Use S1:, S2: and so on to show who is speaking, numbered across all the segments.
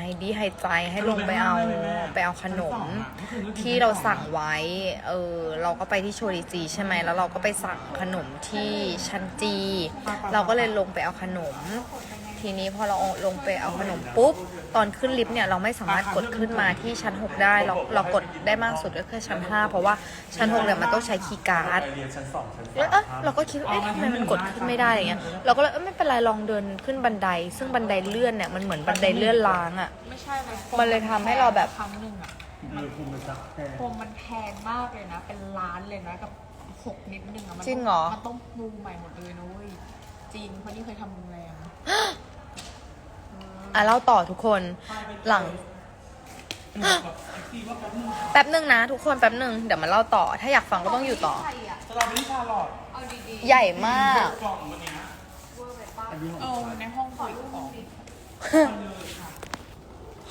S1: ให้ดีให้ใจให้ลงไปเอาไปเอาขนม ที่เราสั่งไว้ เออเราก็ไปที่โชริจีใช่ไหมแล้วเราก็ไปสั่งขนมที่ชันจี เราก็เลยลงไปเอาขนม ทีนี้พอเราลงไปเอาขนมปุ๊บ ตอนขึ้นลิฟต์เนี่ยเราไม่สามารถกดขึ้นมาที่ชั้น 6 ได้ เราเรากดได้มากสุดก็คือชั้น 5 เพราะว่าชั้น6เนี่ยมันต้องใช้คีย์การ์ด
S2: เรียนชั้นสองชั้น
S1: แล้วเอ๊ะเราก็คิดว่าเอ๊ะทำไมมันกดขึ้นไม่ได้อะไรเงี้ยเราก็เลยเอ้ยไม่เป็นไรลองเดินขึ้นบันได ซึ่งบันไดเลื่อนเนี่ยมันเหมือนบันไดเลื่อนล้างอะ่ะ
S3: ไม่ใช่เลย
S1: มันเลยทำให้เราแบบ
S3: ครั้งหนึ่งอะ
S2: มือคุมมันจะแพง
S3: พวงมันแพงมากเลยนะ เป็นล้านเลยนะกับหกนิดนึงอะมัน
S1: จริงเหรอ
S3: มันต้องปูใหม่หมดเลยนะเว้ยจริงเพราะนี่เคยทำโรงแรม
S1: อะเล่าต่อทุกคนหลัง แป๊บหนึ่งนะ ทุกคนแป๊บหนึ่งเดี๋ยวมาเล่าต่อ ถ้าอยากฟังก็ต้องอยู่ต่อ
S2: สตรอเบอรี่ชาลอต
S3: เอาดี
S1: ใหญ่มาก
S2: กล่องวันเนี้ยอันนี้
S3: ๆ
S2: ข
S3: เอ
S2: อง
S3: อในห้องคุยของ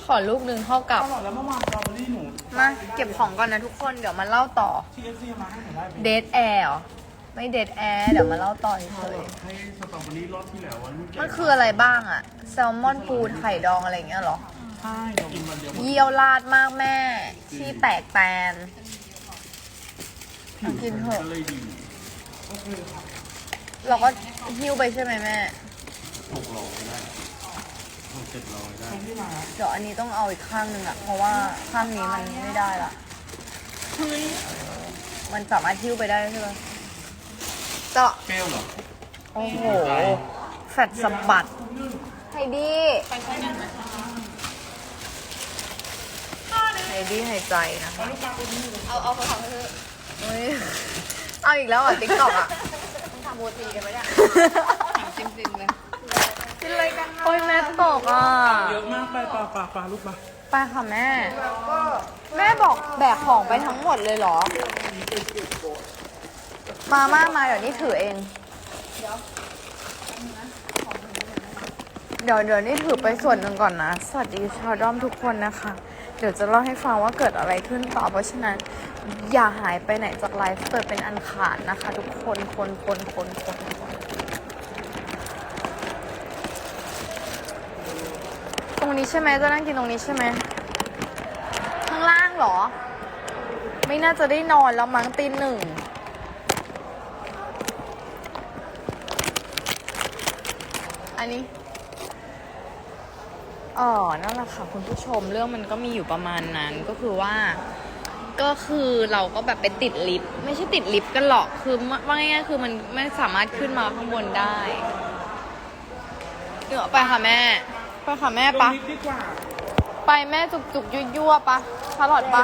S1: ขอลูกหนึ่งเท่ากับ
S2: ชาลอตแล้วเมื่อวานสตรอเบอรี่หนู
S1: มาเก็บของก่อนนะทุกคนเดี๋ยวมาเล่าต่อ
S2: ที่เอฟซีมาให้หนูได้ไป
S1: เดทแอร์ ไม่เดทแอร์ เดี๋ยวมาเล่าต่อเฉ
S2: ชายลอตให้สตรอเบอรี่รอบที่แล้ววันนี้
S1: ๆมันคืออะไรบ้างอะแซลมอนปูนไข่ดองอะไรอย่างเงี้ยเหรอ
S2: ใช่เรากินวันเดียวหมด
S1: เยี่ยวราดมากแม่ ที่แตกแตน
S2: ผิว
S1: กินเถอะ
S2: ก็เลยดี
S1: เราก็หิ้วไปใช่ไหมแม่
S2: หกร้อยได้หกเจ็ดร้อยได้
S1: เดี๋ยวอันนี้ต้องเอาอีกข้างหนึ่งอะเพราะว่าข้างนี้มันไม่ได้ละมันสามารถหิ้วไปได้ใช่ไหม เจาะ
S2: เปรี้ยวเหรอ
S1: โอ้โหแฟดสะบัดไฮดี้ไฮดี้หายใจนะคะ
S3: เอาเอาเขาทำให้เธอ
S1: เฮ้ยเอาอีกแล้วเหรอะติ๊กต็อกอะ
S3: ทำโมตีกันไหมเนี่ยถามจริงๆเลย
S1: กินอะไรกันโอ้ยแม่ตกอะ
S2: เยอะมากไปปลาปลาปลาลูกปลา
S1: ไปค่ะแม่ แม่บอกแบกของไปทั้งหมดเลยเหรอ มาม่ามาเดี๋ยวนี้ถือเอง เดี๋ยวเดี๋ยวนี่ถือไปส่วนหนึ่งก่อนนะ สวัสดีชาวด้อมทุกคนนะคะ เดี๋ยวจะเล่าให้ฟังว่าเกิดอะไรขึ้นต่อ เพราะฉะนั้น อย่าหายไปไหนจากไลฟ์เปิดเป็นอันขาดนะคะ ทุกคนคนคนคนคนคนตรงนี้ใช่ไหมจะนั่งกินตรงนี้ใช่ไหมข้างล่างเหรอ ไม่น่าจะได้นอนแล้วมั้งตีหนึ่ง อันนี้อ๋อนั่นแหละค่ะคุณผู้ชมเรื่องมันก็มีอยู่ประมาณนั้นก็คือว่า ก็คือเราก็แบบไปติดลิฟต์ไม่ใช่ติดลิฟต์กันหรอกคือว่าง่ายๆคือมันไม่สามารถขึ้นมาข้างบนได้เดี๋ยวไปค่ะแม่ไปค่ะแม่ปะ
S2: ลงลิฟต์ดีกว่า
S1: ไปแม่จุกจุกยั่วยั่วๆปะชาลอตปะ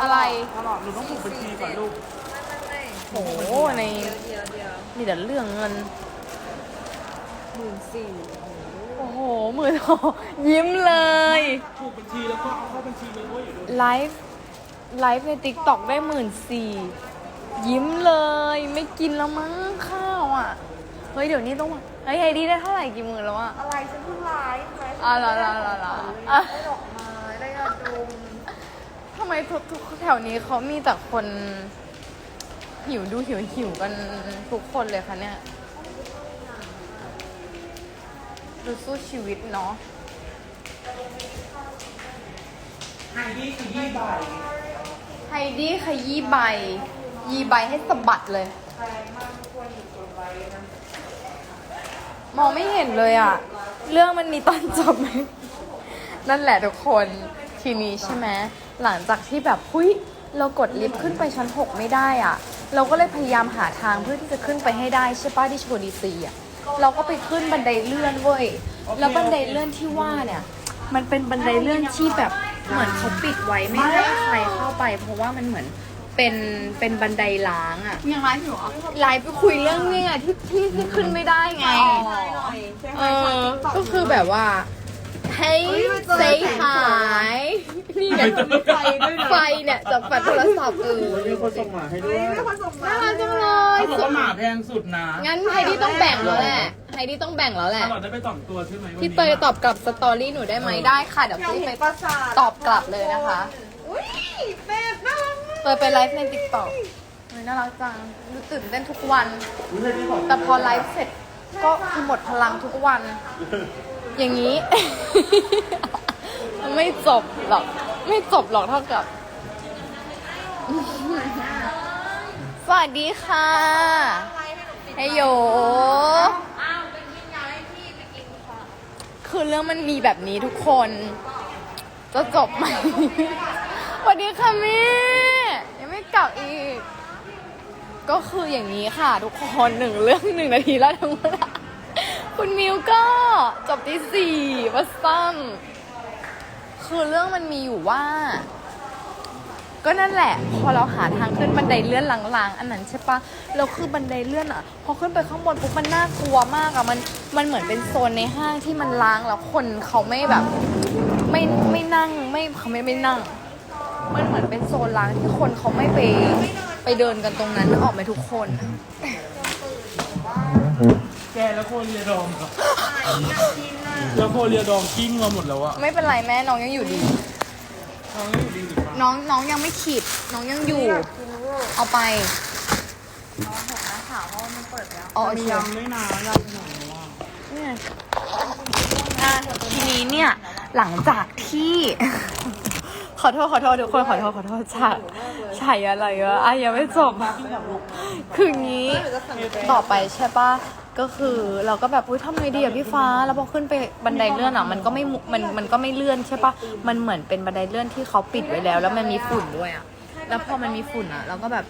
S1: อะไร
S2: ชาลอตหนูต้องผูกบัญชีก่อนลูก
S1: โอ้โหในมีแต่เรื่องเงิน
S3: หมื่นสี่
S1: โอ้โหหมือโตยิ้มเลย
S2: ผูกบัญชีแล้วก็เอาเข้าบัญชีเลยด้วยอยู่ด้วย
S1: ไลฟ์ ไลฟ์ในติ๊กต็อกได้หมื่นสี่ยิ้มเลย ไม่กินแล้วมั้งข้าวอะ เฮ้ย เดี๋ยวนี้ต้อง เฮ้ยไอดีได้เท่าไหร่กี่หมื่นแล้วอะ
S3: อะไรฉันเพิ่งไลฟ์ไลฟ์
S1: อะละละละละอะ
S3: ได้ดอกไม้ได้ยาดม
S1: ทำไมทุกทุกแถวนี้เขามีแต่คน หิวดูหิวหิวกันทุกคนเลยคะเนี่ย ดูสู้ชีวิตเนาะ
S2: ไฮดี้คือยี่ใบ
S1: ไฮดี้ขยี้ใบ ยีใบให้สะบัดเลย มองไม่เห็นเลยอะเรื่องมันมีตอนจบไหม นั่นแหละทุกคนทีนี้ใช่ไหมหลังจากที่แบบหุ้ยเรากดลิฟต์ขึ้นไปชั้น 6 ไม่ได้อะเราก็เลยพยายามหาทางเพื่อที่จะขึ้นไปให้ได้ใช่ป้ะที่โชดีซีอะ เราก็ไปขึ้นบันไดเลื่อนเว้ย แล้วบันไดเลื่อนที่ว่าเนี่ย มันเป็นบันไดเลื่อนที่แบบเหมือนเขาปิดไว้ไม่ให้ใครเข้าไป เพราะว่ามันเหมือนเป็นเป็นบันไดล้างอะ
S3: ยังไลฟ์อยู่เหรอ
S1: ไลฟ์ไปคุยเรื่องเนี่ยที่ที่ที่ขึ้นไม่ได้ไงเออ ก็คือแบบว่า Hey say hi นี่ไงไฟเนี่ยจากแฟลชโทรศัพท์เออ
S2: มีคนส่งหมาให้ด้วย
S1: น่ารักจังเลย
S2: เขาบอกว่าหมาแพงสุดนะ
S1: งั้นไฮดี้ต้องแบ่งแล้วแหละไฮดี้ต้องแบ่งแล้วแห
S2: ชา
S1: ละ
S2: ลอตได้ไปสองตัวใช่ไหมวันนี้
S1: พี่เตยตอบกลับสตอรี่หนูได้ไหมได้ค่ะเดี๋ยวพี่ไปตอบกลับเลยนะคะ
S3: อุ้ยเป็ดน่ารักมาก
S1: เตยไปไลฟ์ในติ๊กต็อกน่ารักจังดูตื่นเต้นทุกวัน
S2: อุ๊ยไฮดี้ขอบคุณ
S1: แต่พอไลฟ์เสร็จก็คือหมดพลังทุกวัน อย่างนี้ ไม่จบหรอก ไม่จบหรอกเท่ากับ สวัสดีค่ะเฮโย คือเรื่องมันมีแบบนี้ทุกคน จะจบไหมสวัสดีค่ะแม่ยังไม่กลับอีก ก็คืออย่างนี้ค่ะ ทุกคนหนึ่งเรื่องหนึ่งนาทีแล้วทั้งหมดคุณมิวก็ จบที่สี่วัสซัมคือเรื่องมันมีอยู่ว่า ก็นั่นแหละ พอเราหาทางขึ้นบันไดเลื่อนลางๆ อันนั้นใช่ปะแล้วคือบันไดเลื่อนอะ พอขึ้นไปข้างบนปุ๊บมันน่ากลัวมากอะมันมันเหมือนเป็นโซนในห้างที่มันล้างแล้วคนเขาไม่แบบไม่ไม่นั่งไม่เขาไม่ไม่นั่ง มันเหมือนเป็นโซนล้างที่คนเขาไม่ไปไปเดินกันตรงนั้นออกไหมทุกคน
S2: แกแล้วโคเรียองครั แล้วโคเรียดองกิ้งมาหมดแล้วอะ
S1: ไม่เป็นไรแม่น้องยังอยู่ดี
S2: น้องอยู่ดีหรือเปล่า
S1: น้องน้องยังไม่ขีด น้องยังอยู่ เอาไปอ๋อโอ
S2: มี
S1: เค
S2: ยำด้วยนะยำหน่อยว่า
S1: เนี่ยอะทีนี้เนี่ยหลังจากที่ ขอโทษขอโทษทุกคนขอโทษขอโทษฉายฉายอะไรวะอะยังไม่จบ คืองี้ต่อไปใช่ปะ ก็คือเราก็แบบอุ้ยทำไงดีอะพี่ฟ้า แล้วพอขึ้นไปบันไดเลื่อนอะมันก็ไม่มุมันมันก็ไม่เลื่อนใช่ปะมันเหมือนเป็นบันไดเลื่อนที่เขาปิดไว้แล้ว แล้วมันมีฝุ่นด้วยอะแล้วพอมันมีฝุ่นอะเราก็แบบ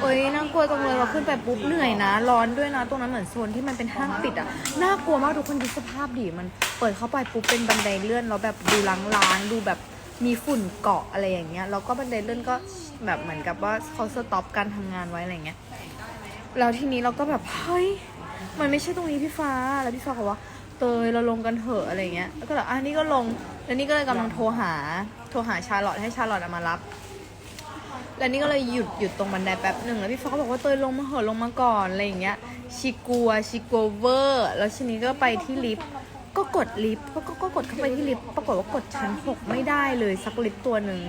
S1: เอ้ยน่ากลัวจังเลยเราขึ้นไปปุ๊บเหนื่อยนะ ร้อนด้วยนะ ตรงนั้นเหมือนโซนที่มันเป็นห้างปิดอะน่ากลัวมากทุกคนดูสภาพดิมัน เปิดเข้าไปปุ๊บเป็นบันไดเลื่อนแล้วแบบดูล้างๆดูแบบมีฝุ่นเกาะอะไรอย่างเงี้ยแล้วก็บันไดเลื่อนก็แบบเหมือนกับว่าเขาสต็อปการทำงานไว้อะไรเงี้ยแล้วทีนี้เราก็แบบเฮ้ย มันไม่ใช่ตรงนี้พี่ฟ้า แล้วพี่ฟ้าบอกว่า เตยเราลงกันเถอะอะไรเงี้ย แล้วก็แบบอะนี่ก็ลง แล้วนี่ก็เลยกำลังโทรหา โทรหาชาร์ลอตให้ชาร์ลอตมารับ แล้วนี่ก็เลยหยุดหยุดตรงบันไดแป๊บหนึ่งแล้วพี่ฟ้าก็บอกว่าเตยลงมาเหอะลงมาก่อนอะไรอย่างเงี้ย ชิกลัวชิกลัวเวอร์ แล้วทีนี้ก็ไปที่ลิฟต์ ก็กดลิฟต์ก็ก็ก็กดเข้าไปที่ลิฟต์ ปรากฏว่ากดชั้นหกไม่ได้เลยสักลิฟต์ตัวหนึ่ง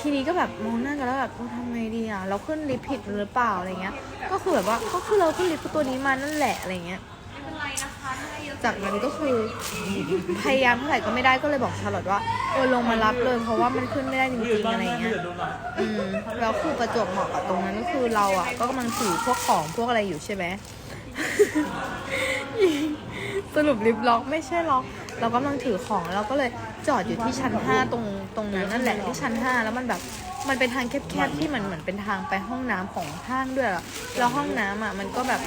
S1: ทีนี้ก็แบบมองหน้ากันแล้วแบบเราทำไงดีอะเราขึ้นลิฟต์ผิดหรือเปล่าอะไรเงี้ย ก็คือแบบว่าก็คือเราขึ้นลิฟต์ตัวนี้มานั่นแหละอะไรเงี้ยจากนั้นก็คือพยายามเท่าไหร่ก็ไม่ได้ก็เลยบอกชาร์ลอตว่าเออลงมารับเลย เพราะว่ามันขึ้นไม่ได้จริงๆอะไรเงี้ยอืมแล้วคือประจวบเหมาะกับตรงนั้นก็คือเราอะก็กำลังถือพวกของพวกอะไรอยู่ใช่ไหม สรุปลิฟต์ล็อกไม่ใช่ล็อก เรากำลังถือของแล้วเราก็เลยจอดอยู่ที่ชั้นห้าตรงตรงนั้นนั่นแหละที่ชั้นห้าแล้วมันแบบมันเป็นทางแคบๆที่มันเหมือนเป็นทางไปห้องน้ำของห้างด้วยแล้วห้องน้ำอะมันก็แบบ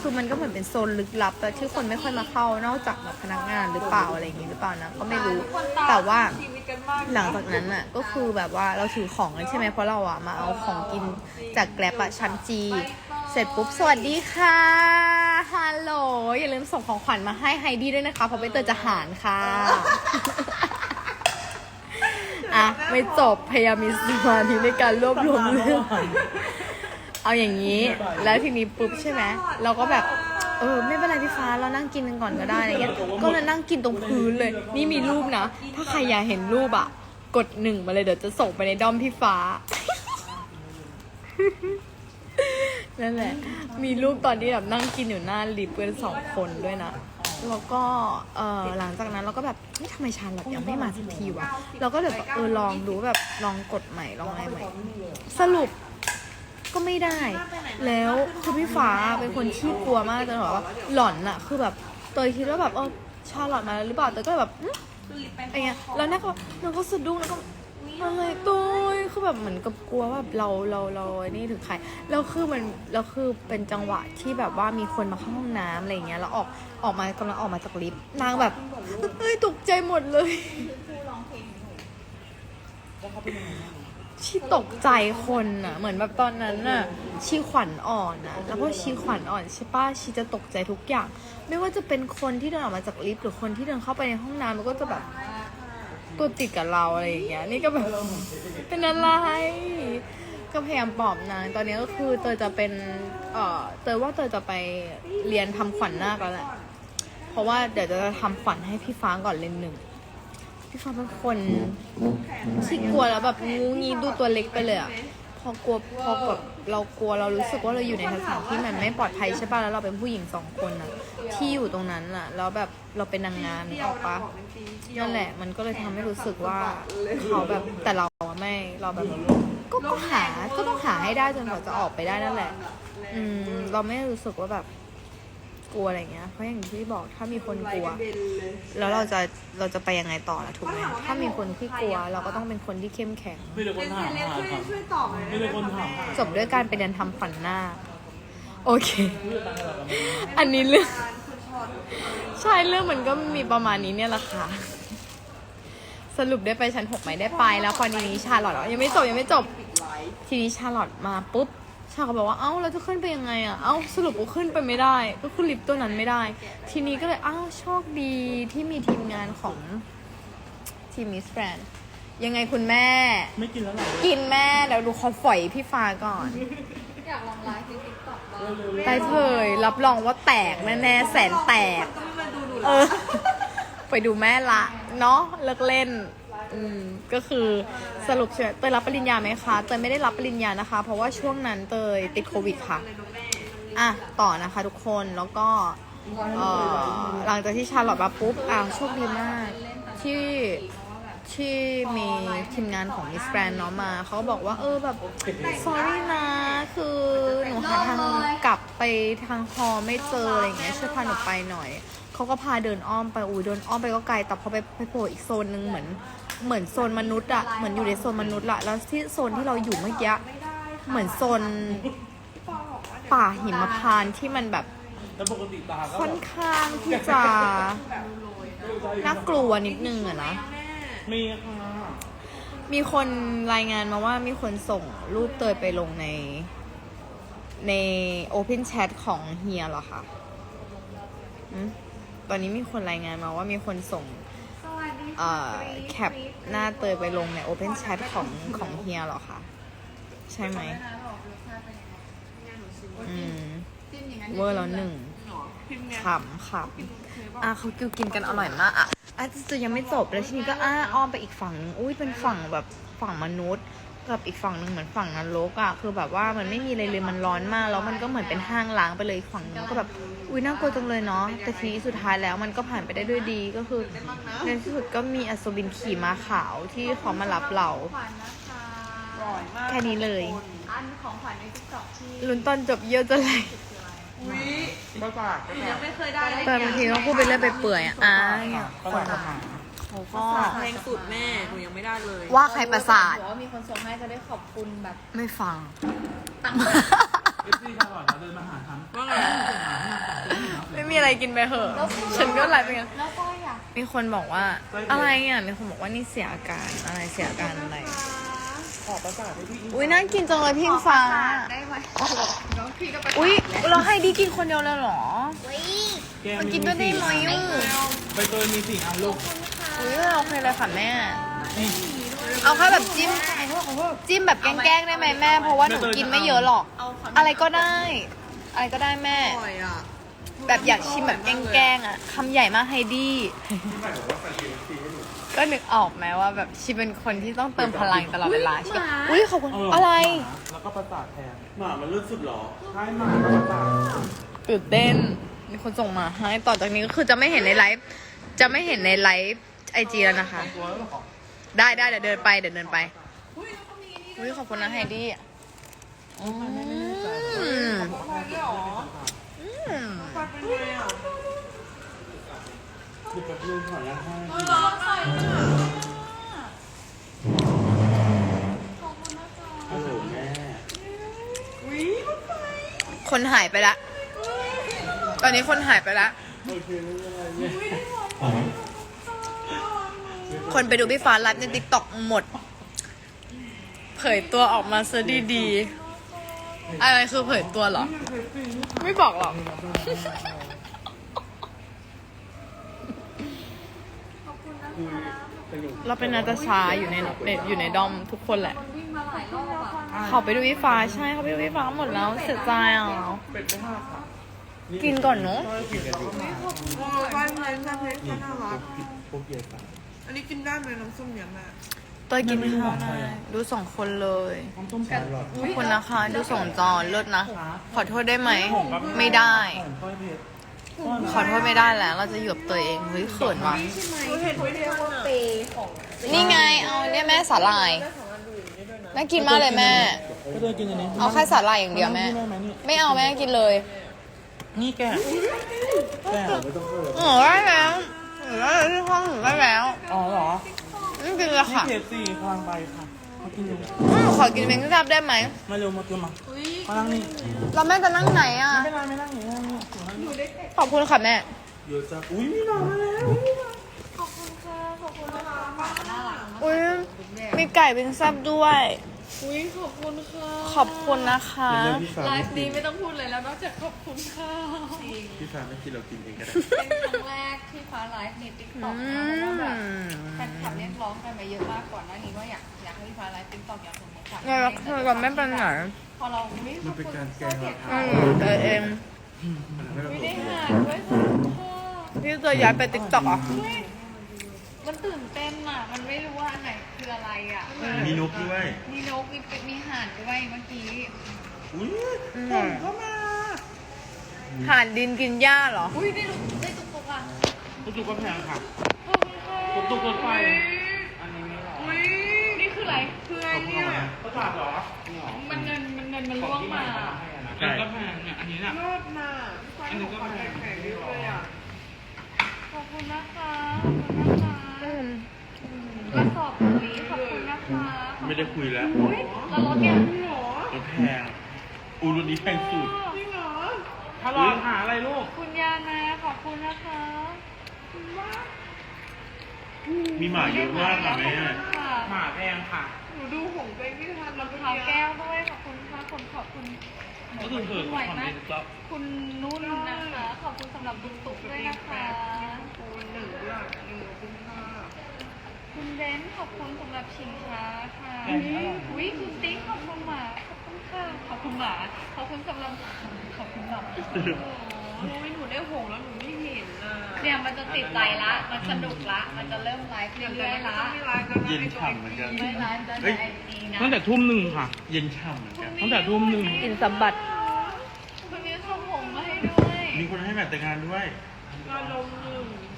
S1: คือมันก็เหมือนเป็นโซนลึกลับแต่ที่คนไม่ค่อยมาเข้านอกจากแบบพนักงานหรือเปล่าอะไรอย่างงี้หรือเปล่านะก็ไม่รู้แต่ว่าหลังจากนั้นอะก็คือแบบว่าเราถือของกันใช่ไหมเพราะเราอะมาเอาของกินจากแกลบอะชั้นจี สร็จปุ๊บ สวัสดีค่ะ ฮัลโหล อย่าลืมส่งของขวัญมาให้ไฮดี้ด้วยนะคะ เพราะใบเตยจะหารค่ะ อะ ไม่จบ พยายามมีสมาธิในการรวบรวมเรื่อง เอาอย่างนี้ แล้วทีนี้ปุ๊บใช่ไหม เราก็แบบ เออ ไม่เป็นไรพี่ฟ้า เรานั่งกินกันก่อนก็ได้อะไรเงี้ย ก็เลยนั่งกินตรงพื้นเลย นี่มีรูปนะ ถ้าใครอยากเห็นรูปอะ กดหนึ่งมาเลยเดี๋ยวจะส่งไปในด้อมพี่ฟ้า นั่นแหละ มีรูปตอนที่แบบนั่งกินอยู่หน้าลิฟต์กันสองคนด้วยนะ แล้วก็เออหลังจากนั้นเราก็แบบนี่ทำไมชาลอตยังไม่มาสักทีวะ เราก็เลยแบบเออลองดูแบบลองกดใหม่ลองอะไรใหม่ สรุปก็ไม่ได้ แล้วคือพี่ฟ้าเป็นคนที่กลัวมากจนแบบว่าหลอนอะคือแบบเตยคิดว่าแบบเออชาลอตมาแล้วหรือเปล่าเตยก็แบบหึอะไรเงี้ยแล้วนี่ยก็เราก็สะดุ้งแล้วก็ อะไรตัวคือแบบเหมือนกับกลัวว่าแบบเราเราเรานี่ถึงใครแล้วคือมันแล้วคือเป็นจังหวะที่แบบว่ามีคนมาเข้าห้องน้ำอะไรเงี้ยแล้วออกออกมากำลังออกมาจากลิฟต์นางแบบเอ้ยตกใจหมดเลยชีตกใจคนอะเหมือนแบบตอนนั้นน่ะชีขวัญอ่อนอะแล้วพอชีขวัญอ่อนใช่ป้าชีจะตกใจทุกอย่าง ไม่ว่าจะเป็นคนที่เดินออกมาจากลิฟต์หรือคนที่เดินเข้าไปในห้องน้ำมันก็จะแบบ ตัวติดกับเราอะไรอย่างเงี้ย นี่ก็แบบเป็นอะไรก็พยายามปลอบนาง ตอนนี้ก็คือเตยจะเป็น เอ่อ เตยว่าเตยจะไปเรียนทำขวัญนาคแล้วแหละ เพราะว่าเดี๋ยวจะทำขวัญให้พี่ฟ้าก่อนเล่นหนึ่ง พี่ฟ้าเป็นคนที่กลัวแล้วแบบงูงี้ดูตัวเล็กไปเลยอะ พอกลัวพอแบบเรากลัวเรารู้สึกว่าเราอยู่ในสถานที่มันไม่ปลอดภัยใช่ป่ะแล้วเราเป็นผู้หญิงสองคนอะที่อยู่ตรงนั้นอะแล้วแบบเราเป็นนางงามนึกออกปะนั่นแหละ มันก็เลยทำให้รู้สึกว่าเขาแบบแต่เราอะไม่เราแบบก็ก็หาก็ต้องหาให้ได้จนกว่าจะออกไปได้นั่นแหละ อืมเราไม่รู้สึกว่าแบบ กลัวอะไรเงี้ยเพราะอย่างที่บอกถ้ามีคนกลัว แล้วเราจะเราจะไปยังไงต่อล่ะถูกไหมถ้ามีคนที่กลัว เราก็ต้องเป็นคนที่เข้มแข็ง
S2: ไม่ได้คนถามหาครับ
S4: ช่วยตอบหน่อย
S2: ไม่ได้คนถามหา
S1: จบด้วยการไปเดินทำขวัญหน้าคโอเค อันนี้เรื่องใช่เรื่องมันก็มีประมาณนี้เนี่ยแหละค่ะ สรุปได้ไปชั้นหกไหมได้ไป แล้วพอทีนี้ชาลอตบอกยังไม่จบยังไม่จบ ทีนี้ชาลอตมาปุ๊บ ชาก็บอกว่าเอ้าเราจะขึ้นไปยังไงอะเอ้าสรุปกูขึ้นไปไม่ได้ ก็ขึ้นลิฟต์ตัวนั้นไม่ได้ ทีนี้ก็เลยอ้าวโชคดีที่มีทีมงานของทีมมิสแกรนยังไงคุณแม่
S2: ไม่กินแล้วเหรอ
S1: กินแม่เดี๋ยวดูขอฝอยพี่ฟ้าก่อน
S3: อยากลองไลฟ์ในติ๊กต็อกบ้าง
S2: เร็วๆ
S1: ไปเผยรับรองว่าแตกแน่ๆแสนแตก
S4: ต้องมาดูหนู
S1: เออ ไปดูแม่ละ เนาะเลิกเล่น อืมก็คือสรุปเฉยเตยรับปริญญาไหมคะ เตยไม่ได้รับปริญญานะคะ เพราะว่าช่วงนั้นเตยติดโควิดค่ะ อะต่อนะคะทุกคนแล้วก็เอ่อหลังจากที่ชาลอตมาปุ๊บอะโชคดีมากที่ที่มีทีมงานของมิสแกรนเนาะมา เขาบอกว่าเออแบบ sorry นะ คือหนูหาทางกลับไปทางฮอไม่เจออะไรอย่างเงี้ยช่วยพาหนูไปหน่อย เขาก็พาเดินอ้อมไปอุ้ยเดินอ้อมไปก็ไกล แต่พอไปไปโผล่อีกโซนหนึ่งเหมือนเหมือนโซนมนุษย์อะเหมือนอยู่ในโซนมนุษย์ละแล้วที่โซนที่เราอยู่เมื่อกี้เหมือนโซนป่าหิมพานต์ที่มันแบบ
S2: แล้วปกติตาก็
S1: ค่อนข้างที่จะน่ากลัวนิดนึงอะนะ
S2: มีค่ะ
S1: มีคนรายงานมาว่ามีคนส่งรูปเตยไปลงในใน Open Chat ของเฮียเหรอคะอืม ตอนนี้มีคนรายงานมาว่ามีคนส่งเอ่อแคปหน้าเตยไปลงใน Open Chat ของของเฮียเหรอคะใช่ไหมอืมเวอร์แล้วหนึ่งขำขำอะเขากิวกินกันอร่อยมากอะอะจะยังไม่จบแล้วทีนี้ก็อ้าอ้อมไปอีกฝั่งนึงอุ้ยเป็นฝั่งแบบฝั่งมนุษย์ กับอีกฝั่งหนึ่งเหมือนฝั่งนรกอะคือแบบว่ามันไม่มีอะไรเลยมันร้อนมาก แล้วมันก็เหมือนเป็นห้างล้างไปเลยอีกฝั่งนึงก็แบบอุ้ยน่ากลัวจังเลยเนาะแต่ทีนี้สุดท้ายแล้วมันก็ผ่านไปได้ด้วยดีก็คือในที่สุดก็มีอัศวินขี่ม้าขาวที่เขามารับเรา
S3: ขวัญนะคะ
S1: แค่นี้เลย
S3: อันของขวัญในติ๊กต็อกที่
S1: ลุ้นตอนจบเยอะจะเลย
S2: ประกาศ
S4: ยังไม่เคยได้เลย
S1: แต่บางทีต้องพูดไปเรื่อยไปเปื่อยอะอะเนี่ย
S2: ประกาศ หา
S1: เขาก็
S4: เพลงสุดแม่ หนูยังไม่ได้เลย
S1: ว่าใครประสาท
S3: บอกว่ามีคนส่งให้จะได้ขอบคุณแบบ
S1: ไม่ฟัง
S2: เอฟซีตลอดนะเดินมาหาทัน
S4: ว่าไง
S1: ไม่มีอะไรกินไปเหอะ ฉันก็ไลฟ์ไปกัน
S3: แล้วก็อยาก
S1: มีคนบอกว่า อะไรอะ มีคนบอกว่านี่เสียอาการอะไรเสียอาการอะไร
S2: ขอประกาศให้พี่อิง
S1: อุ้ยน่ากินจังเลยพี่อิงฟ้า
S3: ได้ไหมน้องพี่ก็ไป
S1: อุ้ยเราให้ดีกินคนเดียวเลยเหรอ
S2: แก
S1: มันกินด้วยได้ไหมอะ
S2: ใบเตยมีสี่อันลูก
S1: อุ้ยโอเคเลยค่ะแม่
S2: นี่
S1: เอาแค่แบบจิ้ม จิ้มแบบแกล้งๆได้ไหมแม่ เพราะว่าหนูกินไม่เยอะหรอก อะไรก็ได้ อะไรก็ได้แม่
S4: อร่อยอะ
S1: แบบอยากชิมแบบแกล้งๆอะคำใหญ่มากไฮดี้ก็นึกออกไหมว่าแบบชีเป็นคนที่ต้องเติมพลังตลอดเวลาใช่ปะอุ้ยขอบคุณ
S2: เออ
S1: อะไร
S2: แล้วก็ประสาทแทน
S5: หมามันรู้สึกเหรอ
S2: ใช่หมาประสาท
S1: ตื่นเต้นมีคนส่งมาให้ต่อจากนี้ก็คือจะไม่เห็นในไลฟ์จะไม่เห็นในไลฟ์ ไอจีแล้วนะคะ
S2: ตัวแล้วเหรอ
S1: ได้ได้เดี๋ยวเดินไปเดี๋ยวเดินไปอุ้ยขอบคุณนะไฮดี้อืมอืม
S5: คือแบบลืมขออนุญาตให้ฮัลโหลแม่
S1: คนหายไปละ ตอนนี้คนหายไปละ
S5: โอเคไม่เป็นไรแม่
S1: คนไปดูพี่ฟ้าไลฟ์ในติ๊กต็อกหมด เผยตัวออกมาซะดีๆ อะไรคือเผยตัวเหรอ ไม่บอกหรอก
S5: คือประโยค
S1: เราเป็นนาตาชาอยู่ในในอยู่ในดอมทุกคนแหละ
S3: วิ่งมาหลายรอบอะ
S1: เขาไปดูพี่ฟ้าใช่เขาไปดูพี่ฟ้าหมดแล้วเสียใจอะ
S2: เป็นไม่ห้าค่ะ
S1: กินก่อนเนาะ
S2: ก็กินกันอยู่
S4: โอ้ยบ้านเพลงบ้านเพลงน่ารัก
S5: พวกเย็นปะ
S4: อันนี้กินได้ไหมน้ำส้มเนี่ยแม่
S1: ตัวกินข้าวหน่อยดูสองคนเลย
S2: น้ำต้มแซ่บ
S1: ขอบคุณนะคะ ดูส่งจอเลิศนะ ขอโทษได้ไหม ไม่ได้
S2: ของก้อยเผ็ด
S1: ขอโทษไม่ได้แล้ว เราจะอยู่กับตัวเองเฮ้ยเขินว่ะนี่ไงเอาเนี่ยแม่สาหร่ายน่ากินมากเลยแม่
S2: ก็เลยกินอันนี้
S1: เอาแค่สาหร่ายอย่างเดียวแม่
S2: ได้ไหมนี่
S1: ไม่เอาแม่กินเลย
S2: นี่แกะแกะ
S1: หนูได้แล้ว หนูได้แล้วที่ห้องหนูได้แล้ว
S2: อ๋อเหรอ
S1: ไม่กินเลย
S2: นี่
S1: ค่ะ
S2: เผ็ดสี่พลังใบค่ะมากินเลย
S1: อืมขอกินเมงซับได้ไหม
S2: มาเร็วมาเร็วมามานั่งนี่
S1: เราแม่จะนั่งไหนอะ
S2: ไม่เป็นไรไม่นั่งนี่นั่งนี่
S1: ขอบคุณค่ะแม่
S5: เยอะจังอุ้ยมีหน่อมาแล้ว
S1: อุ้ยมีไก่เป็นซับด้วย อุ้ยขอบคุณค่ะขอบคุณนะคะ
S5: เดี๋ยวพี่ฟ้า
S3: ไล
S5: ไม่
S3: ฟ์
S5: กิ
S3: นี้
S5: น
S3: ไม่ต้องพูดเลยแล้วนอกจากขอบคุณค่ะ
S5: พี่ฟ้าไม่กินเรากินเองก็ได้
S3: เป็นครั้งแรกที่ฟ้าไลฟ์ในติ๊กต็อกนะเพราะว่าแบบแฟนคลับเรียกร้องกันมาเยอะมากก่อนหน้านี้ว่าอยากอยากให้ฟ้าไลฟ์ติ๊กต็อกอยากส่งของขวัญ
S1: เราเคยกันไม่เป็นไหน
S3: พอเราไม่
S5: มันเป็นการแกล้งเรา
S1: อืมแต่เอง
S3: ไม่ได้หาด้วยค่ะ
S1: พี่จะย้ายไปติ๊กต็อกอะ
S3: มันตื่นเต้นอะ มันไม่รู้ว่าอันไหนคืออะไรอะ
S5: มีนกด้วย
S3: มีนกมีเป็ดมีห่านด้วยเมื่อกี้
S5: อุ้ย
S1: ผมก็มาห่านดินกินหญ้าเหรอ
S3: อุ้ยได้ลูกได้ตุ๊กตุ๊กอะ
S2: ตุ๊กตุ๊กก็แพงค่ะ
S3: ขอบคุณค่ะ
S2: ตุ๊กตุ๊กรถไฟอันนี้ไม่หรอ
S3: อุ้ยนี่คืออะไรคืออะไรเนี่ย
S2: เขาฝากเหรอนี่หรอ
S3: มันเงินมันเงินมันล่วงมา
S2: อันนี้ก็แพงเนี่ยอันนี้น่ะอันนี้ก็แพงแพงด้วยอะ
S3: ขอบคุณนะคะขอบคุณนะคะ กระสอบปุ๋ยขอบคุณนะคะ
S5: ไม่ได้คุยแล้ว
S3: อุ้ยแล้วรถเนี่ย
S5: รถแพงอูรถนี้แพงสุด
S2: ถ้าลองหาอะไรลูก
S3: คุณยานาขอบคุณนะคะ
S5: มีหมาเยอะมากค่ะแม่
S3: ขอบคุณค่ะ
S2: หมาแพงค่ะ
S3: รองเท้าแก้วด้วยขอบคุณค่ะขอบขอบคุณ
S2: ก็คือเถิด
S3: ไหว
S2: ความ
S3: มา
S2: เป็
S3: ก
S2: นจ๊อบ
S3: คุณนุ่นนะคะ ขอบคุณสำหรับบุญตุกด้วยนะคะคุณหนึ่งด้วยหนึ่งคุณค่ะ คุณเบนขอบคุณสำหรับชิงช้าค่ะอุ้ยคุณติ๊กขอบคุณหมาขอบคุณค่ะขอบคุณหมาขอบคุณสำหรับขอบคุณหมาโอ้ยหนูได้หงแล้วหนูไม่เห็นอะเนี่ยมันจะติดใจละ มันสนุกละ มันจะเริ่มไลฟ์เรื่อยๆละ
S5: เย็นฉ่ำเหมือนกัน
S3: ไม่ไลฟ์จะใน
S5: เฮ้ย
S3: ไอจีนะ
S2: ตั้งแต่ทุ่มหนึ่งค่ะ
S5: เย็นฉ่ำเหมือนกัน
S2: ตั้งแต่ทุ่มหนึ่ง
S1: กินสมบัติ
S3: คุณมีทำผมมาให้ด้วย
S5: มีคนให้แมทแต่งงานด้วย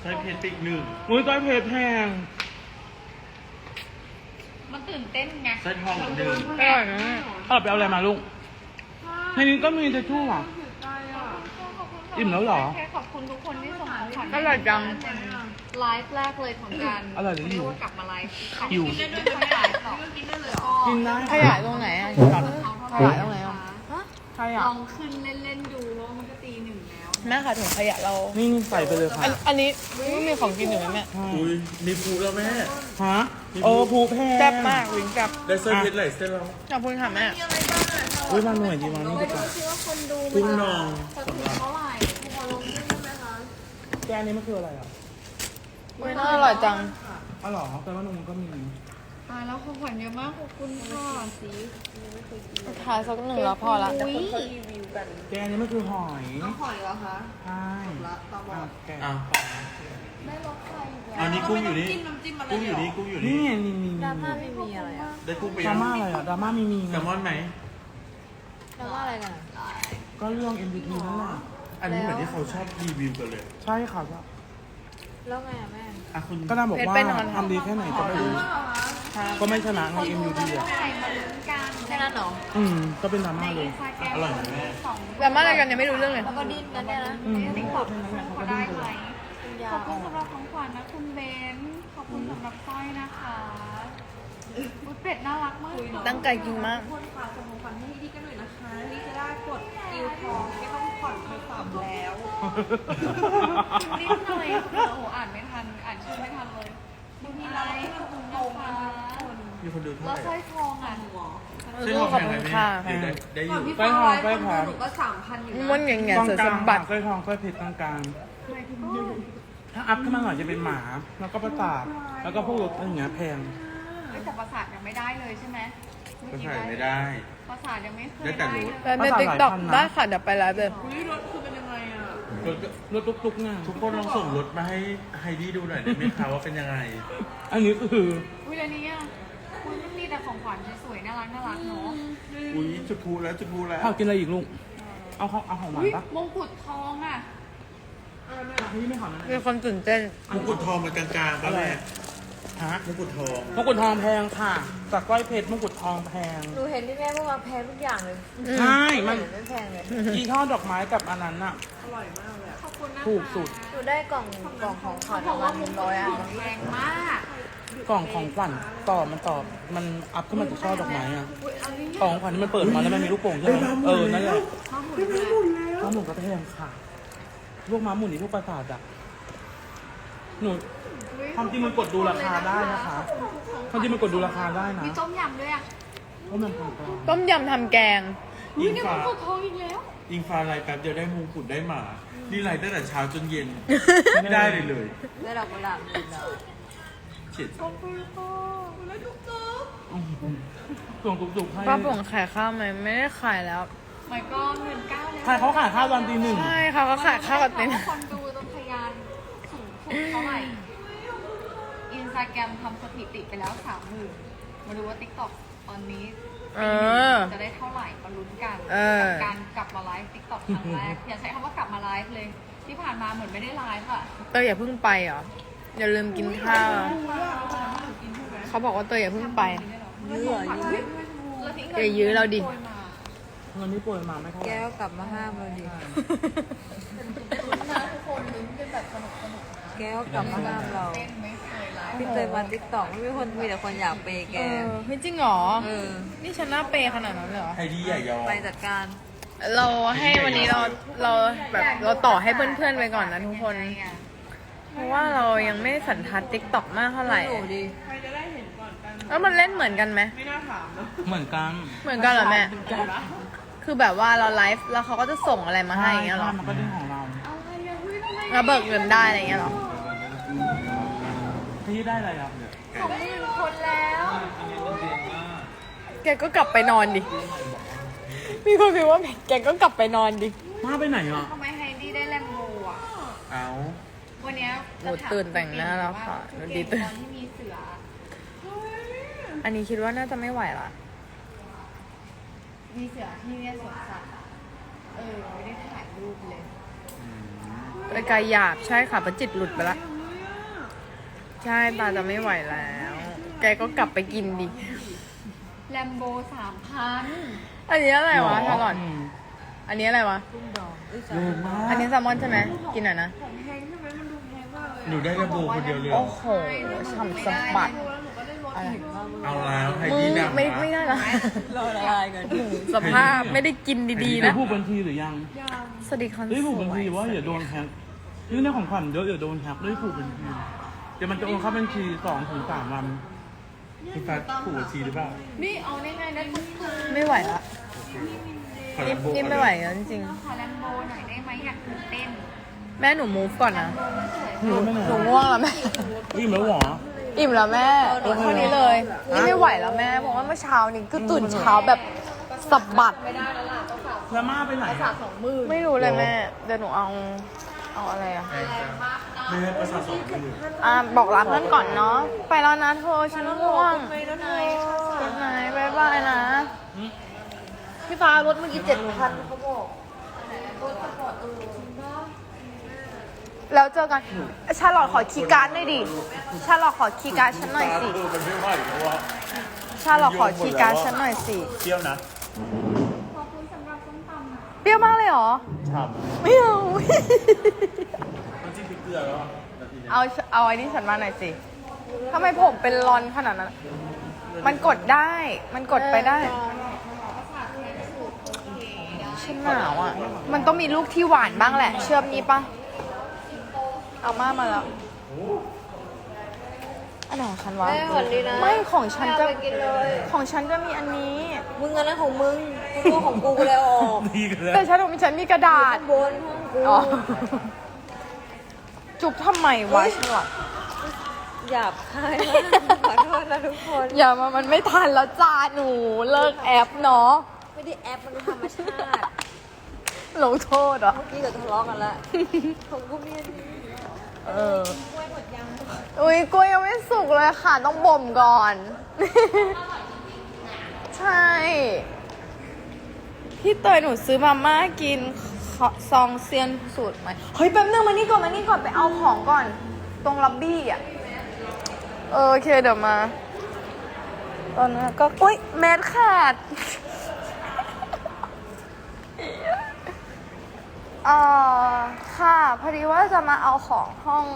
S5: ใช้เพชรปิกหนึ่ง
S2: อุ้ยก้อยเพชรแพง
S3: มันตื่นเต้นไง
S5: ใช้ทองอีกหนึ่ง
S1: อร่อยนะ
S2: เอาไปเอาอะไรมาลูก ในนี้ก็มีเทชู่อะอิ่มแล้วเหรอ
S3: แค่ขอบคุณทุกคนที่ส่งของขวัญ
S1: อร่อยจัง
S3: ไลฟ์แรกเลยของการ
S2: อร่อยหรือหิว
S3: เรีกว่ากลับมาไลฟ์
S2: หิว
S3: กินได้ด้วยไม่ไลฟ์หรอกกินได้เลยก็
S2: กินได้
S1: ขยายตรงไหนอะขยายตรงไหนอะขยา
S3: ล
S1: ย
S3: องขึ้นเล่นๆดูเพราะว่ามันก็ตีหนึ่ง แล้ว
S1: แม่ค่ะถุงขยะเรา
S2: นี่นี่ใส่ไปเลยค่ะ
S1: อันอันนี้ไม่มีของกินอยู่ไหมแม่
S5: อุ้ยมีภูแล้วแม่
S2: ฮะโอ้ผูแพง
S1: แซ่บมากวิงกับ
S5: ได้สร้อยเพชรหลายเส้นแล้ว
S1: ขอบคุณค่ะแม่
S2: อุ้ยมาหน่วยดีมานี่ดีกว่า
S5: กุ้งนอง
S3: เท่าไหร่พอลงขึ้นได้ไหมคะ
S2: แกอันนี้มันคืออะไรอะ
S1: อุ้ยน่าอร่อยจัง
S2: อ๋อเหรอแปลว่านมก็มี
S3: ตายแล้วของขวัญเยอะมากขอบคุณค่ะสี
S1: ทายสักหนึ่งแล้วพอละ
S3: อุ้ย
S2: แกอันนี้มันคือหอย
S3: หอยเหรอคะ
S2: ใช่อะแก
S5: อ้าว
S3: ได้รสไข่อีกแล้ว
S5: อันนี้กุ้งอยู่นี่กุ้งอยู่นี่กุ้งอยู่
S2: นี่
S5: นี่
S2: ไงนี่นี่
S1: ดราม่าไม่มีอะไรอะ
S5: ได้กุ้งไป
S2: ด
S5: ยั
S2: รางม่าอะไรอะดราม่ามีมี
S5: แซลมอนไหม
S1: ดราม่าอะไรกัน
S2: ก็เรื่อง MVP นั่นแหละ
S5: อันนี้เหมือนที่เขาชอบรีวิวกันเลย
S2: ใช่ค่ะก็
S1: แล้วไงอะแม่
S5: อะคุณ
S2: ก็น่าบอกว่า
S1: เพชรเป็นอะไร
S2: ทำดีแค่ไหนก็ไม่รู้ ก็ไม่ชนะใน MVP อะ
S3: ไข่มาลุ้นกัน
S1: แค่นั้นเหรอ
S2: อืมก็เป็นดราม่าเลย
S5: อร่อยไหมแม่
S3: สอง
S1: ดราม่าอะไรกันยังไม่รู้เรื่องเลย
S3: แล้วก็ดิ้นกันเนี่ยนะ
S2: อืม
S3: ติ๊กต็อกเขาได้ไหมขอบคุณสำหรับของขวัญนะคุณเบนขอบคุณสำหรับสร้อยนะคะบุดเป็ดน่ารักมาก
S1: ตั้งใจกินมาก
S4: คนฝากส่งของขวัญให้ดีกันหน่อยนะคะนี่จะได้กดคิวทองไม่ต้องผ่อนโทรศัพท์แล้ว
S3: นิดหน่อยโอ้โหอ่านไม่ทัน อ่านชื่อไม่ทันเลย บุญมีไรขอบคุณนะคะ
S5: มีคนดูเท่า
S3: แล้ว
S5: ไห
S3: สร้
S5: ร่
S3: อยทองอะ
S5: ใช่ทองแพงไหมแม่เดี๋ยวได้ได้อยู่
S2: ไปหอมไปหอม
S4: หนูก็สามพันอยู่
S1: มันอย่างเงี้ย
S2: กอง
S1: เสือกส
S2: ลาง
S1: มบัติ
S2: สร้อยทองสร้อยเพชรกลางกลางถ้าอัพขึ้นมาหน่อยจะเป็นหมา แล้วก็ประสาทแล้วก็พวกรถอะไรอย่างเงี้ยแพง
S3: เฮ้ยแต่ประสาทยังไม่ได้เลยใช่ไหม
S5: ก็ใส่ไม่ได้
S3: ประสาทยังไม่เคย
S5: ได้แต่
S3: ได้
S5: รู้
S3: เลย
S1: แต่ในติ๊กต็อกได้ค่ะเดี๋ยวไปไลฟ์เลย
S2: รถ รถตุกๆเนี่ย
S5: ทุกคนลองส่งรถมาให้ไฮดี้ดูหน่อยได้ไหมคะว่าเป็นยังไง
S2: อันนี้คือ
S3: อุ้ยแล้วนี้อะวยๆน่ารักน่ารักเนาะ
S5: อุ้ยจุดพูแล้วจุดพูแล้ว
S2: ข้าวกินอะไรอีกลูกเอาของเอาของหวาน
S3: อุ้ย
S2: ปะ
S3: มงกุฎทองอะ
S2: นี่ไม่ขอนะ
S1: มีคนตื่นเต้น
S5: มงกุฎทองมันกลางๆป่ะแม่
S2: ฮะ
S5: มงกุฎทอง
S2: มงกุฎทองแพงค่ะจากก้อยเพชรมงกุฎทองแพง
S4: หนูเห็นที่แม่พูดมาแพงทุกอย่างเลย
S2: ใช่ มัน
S4: ไม่แพงเลย
S2: อีช่อดอกไม้กับอันนั้นน่ะ
S3: ขอบคุณนะคะ
S2: ถูกสุด
S4: หนูได้กล่องกล่องของขวัญประมาณหนึ่งร้อยอัน
S3: แพงมาก
S2: กล่องของขวัญต่อมันต่อมันอัพขึ้นมาจากช่อดอกไม้อะกล่องของขวัญที่มันเปิดมาแล้วมันมีลูกโป่งใช่ไหมเออ นั่นแหละม้าหมุนก็แพงค่ะ พวกม้าหมุนนี่พวกประสาทอะหนู ความจริงมันกดดูราคาได้นะคะความจริงมันกดดูราคาได้นะ
S3: มีต้มยำด้วยอะ
S2: เพราะมันถูกกว่า
S1: ต้มยำทำแกง
S3: อุ้
S5: อิ
S3: ย
S5: ง
S3: เนี่ยม
S5: ฟ้าง
S3: กุฎทองอีกแล้ว
S5: อิงฟ้าไลน์แป๊บเดียวได้มงกุฎได้หมานี่ไลน์ตั้งแต่เช้าจนเย็น ไม่ได้เลยเลย
S4: ได้ดอกกุหลาบสีดอก
S5: เฉียด
S2: ส่งตุกๆให้
S1: ป้าป่งขายข้าวไหมไม่ได้ขายแล้ว
S3: ไม่ก็เงินเก้าแล้ว
S2: ใครเขาขายข้าวตอนตีหนึ่ง
S1: ใช่ค่ะก็ขายข้าวกับเต็น
S3: ถามว่าคนดูจนทะยานสูงสุดเท่าไหร่อินส ตาแกรมทำสถิติไปแล้วสามหมื่นมาดูว่าติ๊กต็อกตอนนี้
S1: เออ
S3: จะได้เท่าไหร่มาลุ้นกัน
S1: เออ
S3: กับการกลับมาไลฟ์ติ๊กต็อกครั้งแรกอย่าใช้คำว่ากลับมาไลฟ์เลย ที่ผ่านมาเหมือนไม่ได้ไลฟ์อะ
S1: เตยอย่าเพิ่งไปเหรอ อย่าลืมกินข้าว เขาบอกว่าเตยอย่าเพิ่งไป
S4: เยื่อยื้อ
S3: แล้วทิ้ง
S1: อย่ายื้อเราดิ
S3: โปรยมา
S2: เงินที่ป่วยมาไม่เท่าไห
S4: แก
S2: ร่
S4: ก็กลับมาห้ามเราดิ
S3: นะทุกคนลุ้นกันแบบสนุกสนุกนะ
S4: แกก็กลับมาห้ามเรา
S3: เต้นไม่เคยไลฟ์
S4: พี่เตยมาติ๊กต็อกไม่มีคนมีแต่คนอยากเปย์แก
S1: เออเฮ้ยจริงเหรอ
S4: เออ
S1: นี่ฉันน่าเปย์ขนาดนั้นเลยเหรอ
S5: ใครที่ใหญ่ยอม
S4: ไปจัดการ
S1: เราให้วันนี้เราเราแบบเราต่อให้เพื่อนๆไปก่อนนะทุกคน เพราะว่าเรายังไม่สันทัดติ๊กต็อกมากเท่าไหร่
S4: หนูดิ
S1: แล้วมันเล่นเหมือนกันไหม
S2: เหมือนกัน
S1: เหมือนกันเหรอแม่คือแบบว่าเราไลฟ์แล้วเขาก็จะส่งอะไรมาให้อย่างเงี้ยเหรอ
S2: มันก็เรื่องของเรา
S1: เราเบิกเงินได้อะไรอย่างเงี้ยเหรอ
S2: ที่ได้อะไรอะ
S3: สองหมื่นคนแล้ว
S1: แกก็กลับไปนอนดิ มีคนพิมพ์ว่าแกก็กลับไปนอนดิ
S2: มาไปไหนอะ
S3: ทำไมไฮดี้ได้แลมโบอะ
S5: เอา
S3: วันเนี้ย
S1: โอ้ตื่นแต่งหน้าแล้วค่ะ
S3: ชุด
S1: ดี
S3: เก
S1: ตื่
S3: ม
S1: น
S3: ตอนที่มีเสือ
S1: อันนี้คิดว่าน่าจะไม่ไหวละ
S3: มีเสือที่เนี่ยสวนสัตว์อะเออไม่ได้ถ่ายรูปเลย
S1: ไปกายหยาบใช่ค่ะประจิตหลุดไปละ ใช่ตาจะไม่ไหวแล้ว แกก็กลับไปกินดิ
S3: แลมโบสามพัน
S1: อันนี้อะไรวะชาลอต
S2: อืม
S1: อันนี้อะไรวะ
S2: เยอะมาก
S1: อันนี้แซลมอนใช่ไหม กินหน่อยนะ
S5: หนูได้กระโบคนเดียวเลยเหร
S1: โอ้
S5: อ
S1: โหฉ่ำสะบัดอะไร
S5: เอาแล้วไฮ
S1: มึ
S5: ดี้
S1: ง
S5: ดัง
S1: ไม่
S5: นะ
S1: ไม่ได้ละ
S4: รอละลายก่อน
S1: สภาพไม่ได้กินดีๆ
S2: ได้
S1: นะ
S2: ผูกบัญชีหรือยัง
S1: สวัสดีคอน
S2: ได้ผูก
S1: ส
S2: บัญ
S1: ว
S2: ชี
S1: ย
S2: ว่าอย่าโดนแฮกนี่ในของขวัญเยอะอย่าโดนแฮกได้ผูกบัญชี เดี๋ยวมันจะโอนเข้าบัญชีสองถึงสามวัน
S5: อิงฟ้าขู่บัญชีหรือเปล่า
S3: นี่เอาได้ไงได้ทุกคืน
S1: ไม่ไหวละ
S5: ขอ
S1: นี่
S5: ลำโบ
S1: นี่ไม่ไหวแล้วจริง
S3: ขอแลมโบหน่อยได้ไหมอยากตื่นเต้น
S1: ๆ แม่หนู move ก่อนนะ
S2: หนูไม่ไหน
S1: หนูง่วงแล้วแม่
S2: อิ่มแล้วเหรอ
S1: อิ่มแล้วแม่เท่านี้เลย นี่ไม่ไหวแล้วแม่เพราะว่าเมื่อเช้านี้คือตื่นเช้าแบบสะบัด
S2: แล้วมาไปไหนอะ
S1: ไม่รู้เลยแม่ เดี๋ยวหนูเอา เอาอะไรอะ
S5: ไม่ ให้ประสาทสองมือ
S1: อะบอกลาเพื่อนก่อนเนาะ ไปแล้วนะเธอฉันง่วงกดไหนบายบายนะ
S4: พี่ฟ้ารถเมื่อกี้เจ็ดพันเขาบอก
S1: แล้วเจอกัน ชาลอตขอคีย์การ์ดหน่อยดิ ชาลอตขอคีย์การ์ดฉันหน่อยสิ
S5: เออมันไม่ไหวแล้วว่า
S1: ชาลอตขอคีย์การ์ดฉันหน่อยสิ
S5: เที่ยวนะ
S3: ขอบคุณสำหรับส้มตำนะ
S1: เปรี้ยวมากเลยเหรอ
S5: ท
S1: ไม่เอาำ
S5: มันจิ้มพริกเกลือแล้วอะนาทีเนี้ย
S1: เอาเอาไอ้นี่ฉันมาหน่อยสิทำไมผมเป็นรอนขนาดนั้น มันกดได้ มันกดไปได้ ฉันหนาวอะ มันต้องมีลูกที่หวานบ้างแหละ เชื่อมนี้ปะเอามามาแล้วอันไหนของฉันวะ
S4: แม่สวัสดีนะ
S1: ไม่ของฉันจะ
S4: ไปกินเลย
S1: ของฉันจะมีอันนี้
S4: มึงอันนั้นของมึงกูของกูกูเลยออก
S5: ดีกันแล้ว
S1: แต่ฉันของฉันมีกระดาษ
S4: บนห้องกู
S1: อ๋อ จุบทำไมวะฉลอด
S4: หยาบคายมากขอโทษนะทุกคน
S1: อย่ามามันไม่ทันแล้วจ้าหนูเลิกแอปเนาะ
S4: ไม่ได้แอปมันธรรมชาติ
S1: ลงโทษเหรอ
S4: เมื่อกี้ก็ทะเลาะกันละของกูมีอันนี้
S1: เออ อุ้ยกล้วยยังไม่สุกเลยค่ะ ต้องบ่มก่อนชใช่ พี่เตยหนูซื้อมาม่ากินข อซองเซียนสูตรไหมเฮ้ยแป๊บนึงมานี่ก่อนมานี่ก่อนไปเอาของก่อน ตรงล็อบบี้อะเออโอเคเดี๋ยวมา ตอนนั้นก็อุ้ยแมสขาดเอ่อค่ะพอดีว่าจะมาเอาของห้อง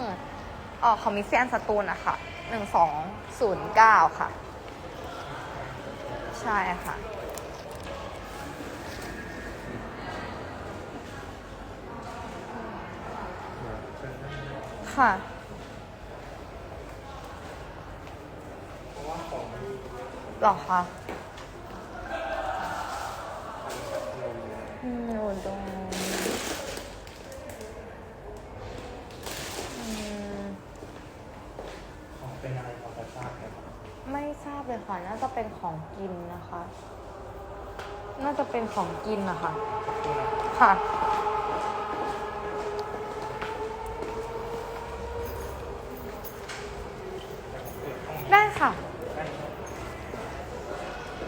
S1: เอ่อของมิเซียนสตูลนะคะหนึ่งสองศูนย์เก้าค่ะ ใช่ค่ะ ค่ะ หรอคะอืมอยู่ตรงอืม
S2: เป็นอะไรพอจะทราบไหม
S1: ไม่ทราบเลยค่ะ น่าจะเป็นของกินนะคะ น่าจะเป็นของกินนะคะ ค่ะ ได้ค่ะ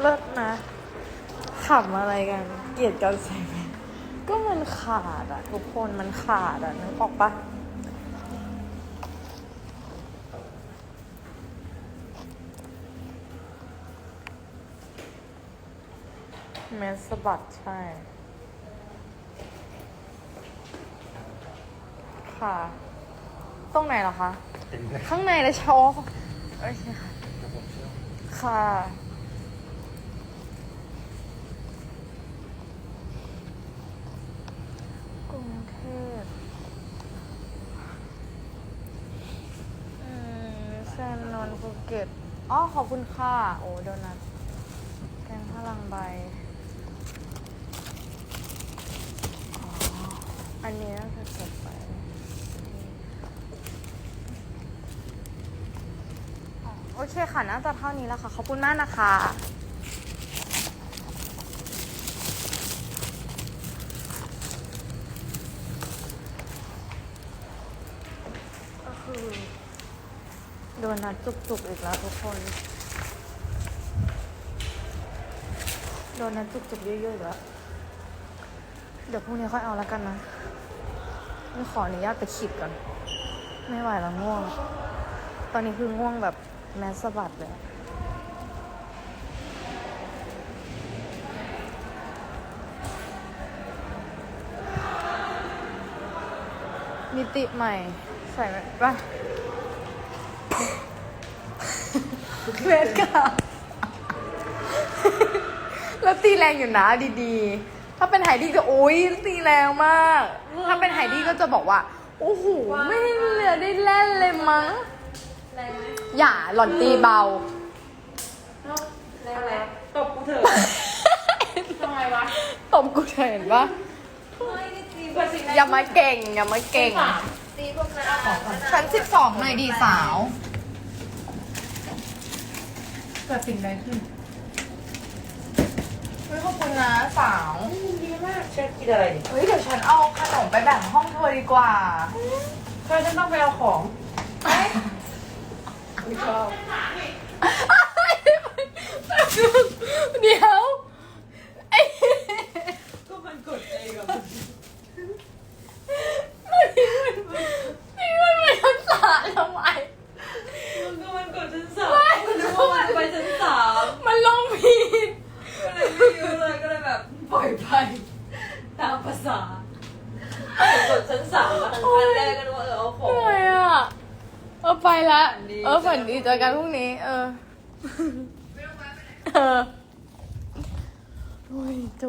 S1: เลิศนะ ขำอะไรกัน เกลียดกันใส่ไหมก็มันขาดอะทุกคนมันขาดอะนึกออกปะแมสสะบัดใช่ ค่ะ ตรงไหนเหรอคะ ข้างในเลยโชว์โอเคค่ะ ค่ะ กรุงเทพอืมแซนนอนภู เก็ตอ๋อ ขอบคุณค่ะ โอ้โดนัทแกงพลังใบ อ๋อ อันนี้น่าจะจบไป โอเคค่ะ น่าจะเท่านี้แล้วค่ะ ขอบคุณมากนะคะ ก็คือโด นนัดจุกๆอีกแล้วทุกคน โดนนัดจุกๆเยอะๆอีกแล้วเดี๋ยวพรุ่งนี้ค่อยเอาแล้วกันนะนี่ขออนุญาตไปขีดก่อน ไม่ไหวแล้วง่วง ตอนนี้คือง่วงแบบแมสสะบัดเลย มิติใหม่ ใส่ไหมป่ะ เวทค่ะ แล้วตีแรงอยู่นะดีๆ ถ้าเป็นไฮดี้ก็โอ๊ยตีแรงมาก ถ้าเป็นไฮดี้ก็จะบอกว่า โอ้โห ไม่เหลือได้เล่นเลยมั้งอย่าหล่อนตีเบา
S4: แล้วแล้ว
S2: ตบกูเถอะทำไมวะ
S1: ตบกูเถอะเห็นปะ
S4: ไม่ได้ตี
S2: เปิดสิ
S1: อย่ามาเก่ง อย่ามาเก่ง
S4: ตีพวกนั้น
S1: ชั้นสิบสองหน่อยดีสาว เกิดสิ่งใดขึ้นเฮ้ยขอบคุณนะสาว
S2: ดีมากเช็คกินอะไรดิ
S1: เฮ้ยเดี๋ยวฉันเอาขนมไปแบ่งห้องเธอดีกว่า
S2: เธอฉันต้องไปเอาของ
S1: ไม่ชอบ เดี๋ยวไอ้
S2: ก็มันกดเองอะ
S1: นี่มันไม่ทักษะทำไม
S4: มันก็มันกดชั้นสามก็นึกว่ามันไปชั้นสาม
S1: มันลงผิด
S4: ก็เลยไม่รู้เลยก็เลยแบบปล่อยไปตามภาษาเออกดชั้นสามอะครั้งแรกก็นึกว่าเออเอาของ
S1: เหนื่อยอะ เออ ไปละ
S4: ฝันดี
S1: เออฝันดีเจอกันพรุ่งนี้ เออ เออโอ้ยจุ